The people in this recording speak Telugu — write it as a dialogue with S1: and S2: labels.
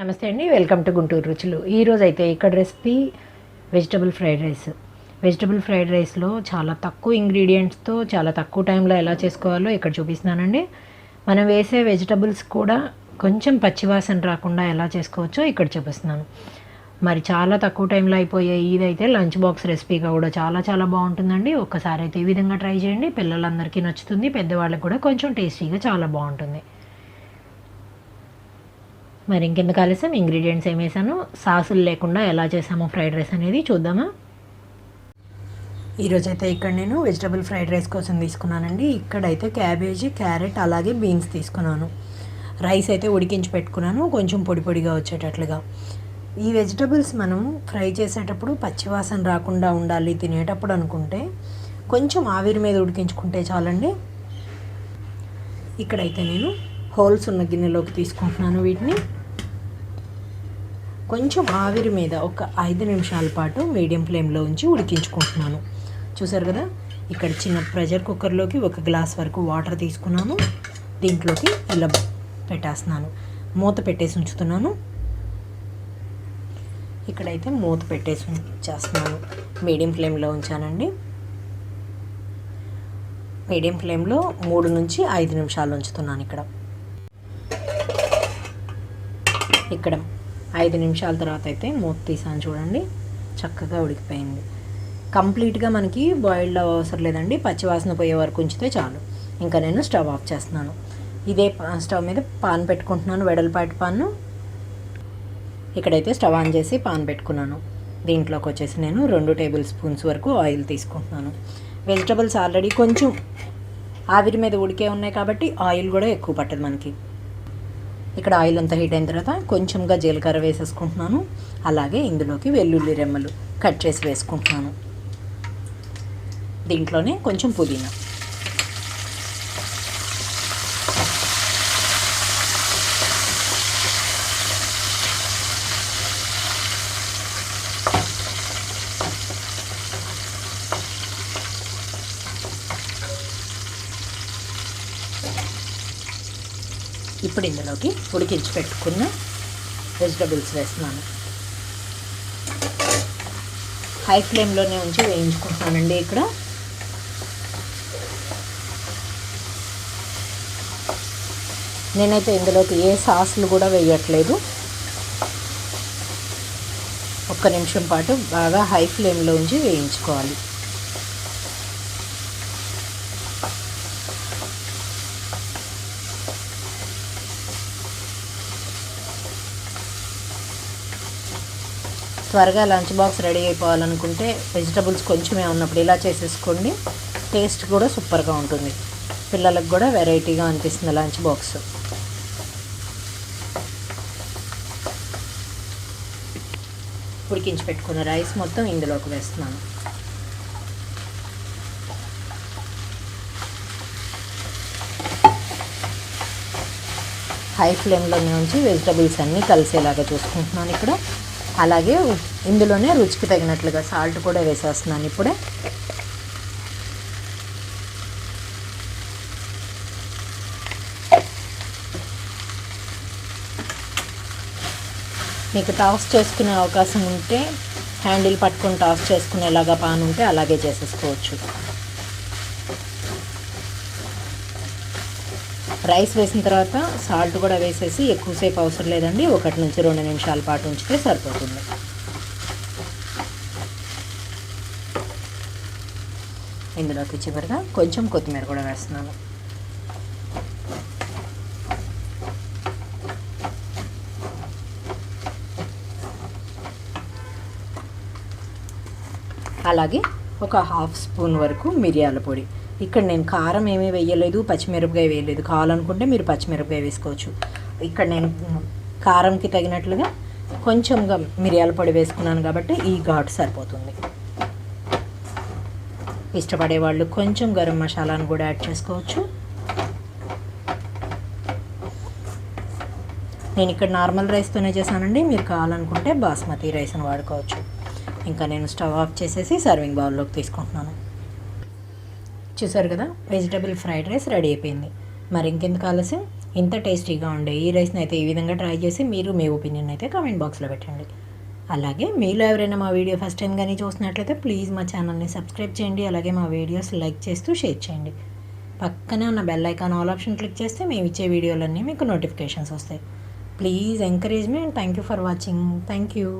S1: నమస్తే అండి వెల్కమ్ టు గుంటూరు రుచులు. ఈరోజు అయితే ఇక్కడ recipe vegetable fried rice. Vegetable fried రైస్లో చాలా తక్కువ ఇంగ్రీడియంట్స్తో చాలా తక్కువ టైంలో ఎలా చేసుకోవాలో ఇక్కడ చూపిస్తున్నానండి. మనం వేసే వెజిటబుల్స్ కూడా కొంచెం పచ్చివాసన రాకుండా ఎలా చేసుకోవచ్చో ఇక్కడ చూపిస్తున్నాను. మరి చాలా తక్కువ టైంలో అయిపోయే ఇదైతే లంచ్ బాక్స్ రెసిపీగా కూడా చాలా చాలా బాగుంటుందండి. ఒక్కసారి అయితే ఈ విధంగా ట్రై చేయండి. పిల్లలందరికీ నచ్చుతుంది. పెద్దవాళ్ళకి కూడా కొంచెం టేస్టీగా చాలా బాగుంటుంది. మరి ఇంకెందుకు ఆలస్యం? ఇంగ్రీడియంట్స్ ఏం వేసాను? సాసులు లేకుండా ఎలా చేసామో ఫ్రైడ్ రైస్ అనేది చూద్దామా? ఈరోజైతే ఇక్కడ నేను వెజిటబుల్ ఫ్రైడ్ రైస్ కోసం తీసుకున్నానండి. ఇక్కడైతే క్యాబేజీ క్యారెట్ అలాగే బీన్స్ తీసుకున్నాను. రైస్ అయితే ఉడికించి పెట్టుకున్నాను. కొంచెం పొడి పొడిగా వచ్చేటట్లుగా. ఈ వెజిటబుల్స్ మనం ఫ్రై చేసేటప్పుడు పచ్చివాసన రాకుండా ఉండాలి తినేటప్పుడు అనుకుంటే కొంచెం ఆవిరి మీద ఉడికించుకుంటే చాలండి. ఇక్కడైతే నేను హోల్స్ ఉన్న గిన్నెలోకి తీసుకుంటున్నాను వీటిని. కొంచెం ఆవిరి మీద ఒక ఐదు నిమిషాల పాటు మీడియం ఫ్లేమ్లో ఉంచి ఉడికించుకుంటున్నాను. చూసారు కదా? ఇక్కడ చిన్న ప్రెషర్ కుక్కర్లోకి ఒక గ్లాస్ వరకు వాటర్ తీసుకున్నాను. దీంట్లోకి ఇలా పెట్టేస్తున్నాను. మూత పెట్టేసి ఉంచుతున్నాను. ఇక్కడైతే మూత పెట్టేసి ఉంచేస్తున్నాను. మీడియం ఫ్లేమ్లో ఉంచానండి. మీడియం ఫ్లేమ్లో మూడు నుంచి ఐదు నిమిషాలు ఉంచుతున్నాను ఇక్కడ. ఇక్కడ ఐదు నిమిషాల తర్వాత అయితే మూత తీసాను చూడండి. చక్కగా ఉడికిపోయింది. కంప్లీట్గా మనకి బాయిల్డ్ అవసరం లేదండి. పచ్చివాసన పోయే వరకు ఉంచితే చాలు. ఇంకా నేను స్టవ్ ఆఫ్ చేస్తున్నాను. ఇదే స్టవ్ మీద పాన్ పెట్టుకుంటున్నాను వెడల్పాటి పాన్ను. ఇక్కడైతే స్టవ్ ఆన్ చేసి పాన్ పెట్టుకున్నాను. దీంట్లోకి వచ్చేసి నేను రెండు టేబుల్ స్పూన్స్ వరకు ఆయిల్ తీసుకుంటున్నాను. వెజిటబుల్స్ ఆల్రెడీ కొంచెం ఆవిరి మీద ఉడికే ఉన్నాయి కాబట్టి ఆయిల్ కూడా ఎక్కువ పట్టదు మనకి. ఇక్కడ ఆయిల్ అంతా హీట్ అయిన తర్వాత కొంచెంగా జీలకర్ర వేసేసుకుంటున్నాను. అలాగే ఇందులోకి వెల్లుల్లి రెమ్మలు కట్ చేసి వేసుకుంటున్నాను. దీంట్లోనే కొంచెం పుదీనా. ఇప్పుడు ఇందులోకి ఉడికించి పెట్టుకున్న వెజిటబుల్స్ వేస్తున్నాను. హై ఫ్లేమ్లోనే ఉంచి వేయించుకుంటున్నానండి ఇక్కడ. నేనైతే ఇందులోకి ఏ సాసులు కూడా వేయట్లేదు. ఒక్క నిమిషం పాటు బాగా హై ఫ్లేమ్లో ఉంచి వేయించుకోవాలి. త్వరగా లంచ్ బాక్స్ రెడీ అయిపోవాలనుకుంటే వెజిటబుల్స్ కొంచెమే ఉన్నప్పుడు ఇలా చేసేసుకోండి. టేస్ట్ కూడా సూపర్గా ఉంటుంది. పిల్లలకు కూడా వెరైటీగా అనిపిస్తుంది లంచ్ బాక్స్. ఉడికించి పెట్టుకున్న రైస్ మొత్తం ఇందులోకి వేస్తున్నాను. హై ఫ్లేమ్లో నుంచి వెజిటబుల్స్ అన్నీ కలిసేలాగా చూసుకుంటున్నాను ఇక్కడ. అలాగే ఇందులోనే రుచికి తగినట్లుగా సాల్ట్ కూడా వేసేస్తున్నాను ఇప్పుడే. మీకు టాస్ చేసుకునే అవకాశం ఉంటే హ్యాండిల్ పట్టుకొని టాస్ చేసుకునేలాగా పాన్ ఉంటే అలాగే చేసేసుకోవచ్చు. రైస్ వేసిన తర్వాత సాల్ట్ కూడా వేసేసి ఎక్కువసేపు అవసరం లేదండి. ఒకటి నుంచి రెండు నిమిషాల పాటు ఉంచితే సరిపోతుంది. ఇందులోకి చివరిగా కొంచెం కొత్తిమీర కూడా వేస్తున్నాను. అలాగే ఒక హాఫ్ స్పూన్ వరకు మిరియాల పొడి. ఇక్కడ నేను కారం ఏమీ వేయలేదు పచ్చిమిరపకాయ వేయలేదు. కావాలనుకుంటే మీరు పచ్చిమిరపకాయ వేసుకోవచ్చు. ఇక్కడ నేను కారంకి తగినట్లుగా కొంచెంగా మిరియాల పొడి వేసుకున్నాను కాబట్టి ఈ ఘాటు సరిపోతుంది. ఇష్టపడే వాళ్ళు కొంచెం గరం మసాలాను కూడా యాడ్ చేసుకోవచ్చు. నేను ఇక్కడ నార్మల్ రైస్తోనే చేశానండి. మీరు కావాలనుకుంటే బాస్మతి రైస్ని వాడుకోవచ్చు. ఇంకా నేను స్టవ్ ఆఫ్ చేసేసి సర్వింగ్ బౌల్లోకి తీసుకుంటున్నాను. చూసారు కదా? వెజిటబుల్ ఫ్రైడ్ రైస్ రెడీ అయిపోయింది. మరి ఇంకెందుకు ఆలస్యం? ఇంత టేస్టీగా ఉండే ఈ రైస్ని అయితే ఈ విధంగా ట్రై చేసి మీరు మీ ఒపీనియన్ అయితే కామెంట్ బాక్స్లో పెట్టండి. అలాగే మీలో ఎవరైనా మా వీడియో ఫస్ట్ టైం కానీ చూసినట్లయితే ప్లీజ్ మా ఛానల్ని సబ్స్క్రైబ్ చేయండి. అలాగే మా వీడియోస్ లైక్ చేస్తూ షేర్ చేయండి. పక్కనే ఉన్న bell icon all option click చేస్తే మేము ఇచ్చే వీడియోలన్నీ మీకు నోటిఫికేషన్స్ వస్తాయి. Please encourage me and thank you for watching thank you